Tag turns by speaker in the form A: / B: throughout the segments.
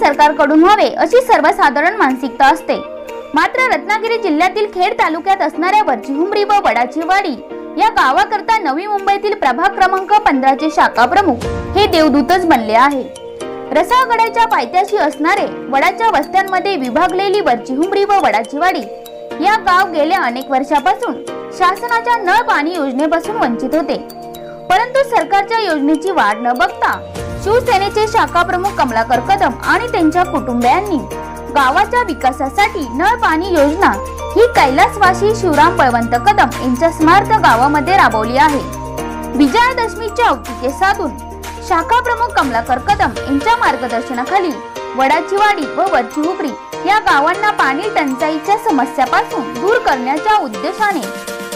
A: सरकारकडून व्हावे अशी सर्वसाधारण मानसिकता असते. मात्र रत्नागिरी जिल्ह्यातील खेड तालुक्यात असणाऱ्या वरचिहुंबरी व वडाची वाडी या गावाकरता नवी मुंबईतील प्रभाग क्रमांक पंधराचे शाखा प्रमुख हे देवदूतच बनले आहे. रसागडाच्या पायथ्याशी असणारे वडाच्या वस्त्यांमध्ये विभागलेली वरचिहुंबरी व वडाची वाडी या गाव गेल्या अनेक वर्षापासून शासनाच्या नळ पाणी योजनेपासून वंचित होते. परंतु सरकारच्या योजनेची वाढ न बघता शिवसेनेचे शाखा प्रमुख कमलाकर कदम आणि त्यांच्या कुटुंबियांनी गावाच्या विकासासाठी नळ पाणी योजना ही कैलासवासी शिवराम बळवंत कदम यांच्या स्मार्त गावामध्ये राबवली आहे. विजयादशमीच्या औचित्य साधून शाखा प्रमुख कमलाकर कदम यांच्या मार्गदर्शनाखाली वडाचीवाडी व वरची हुपरी या गावांना पाणी टंचाईच्या समस्यापासून दूर करण्याच्या उद्देशाने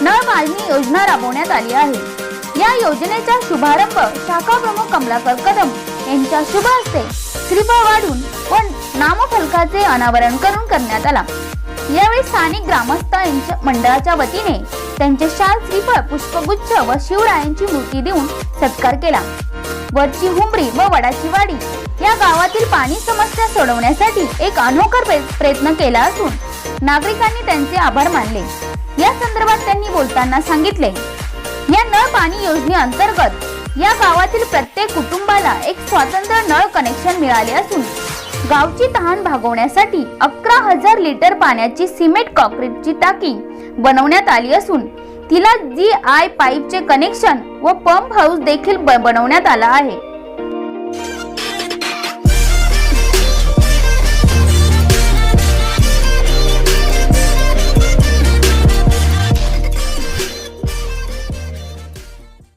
A: नळ मागणी योजना राबवण्यात आली आहे. या योजनेचा शुभारंभ शाखा प्रमुख कमलाकर कदम यांच्या शुभ हस्ते श्रीफळ वाढून व नामफलकाचे अनावरण करून करण्यात आला. यावेळी स्थानिक ग्रामस्थ यांच्या मंडळाच्या वतीने त्यांचे शाल श्रीफळ पुष्पगुच्छ व शिवरायांची मूर्ती देऊन सत्कार केला. वरची हुंबरी व वडाची वाडी या गावातील पाणी समस्या सोडवण्यासाठी एक अनोखा प्रयत्न केला असून नागरिकांनी त्यांचे आभार मानले. या संदर्भात त्यांनी बोलताना सांगितले या नळ पाणी योजनेअंतर्गत या गावातील प्रत्येक कुटुंबाला एक स्वतंत्र नळ कनेक्शन मिळाले असून गावची तहान भागवण्यासाठी अकरा हजार लिटर पाण्याची सिमेंट कॉन्क्रीटची टाकी बनवण्यात आली असून तिला जी आय पाईपचे कनेक्शन व पंप हाऊस देखील ब- बनवण्यात आला आहे.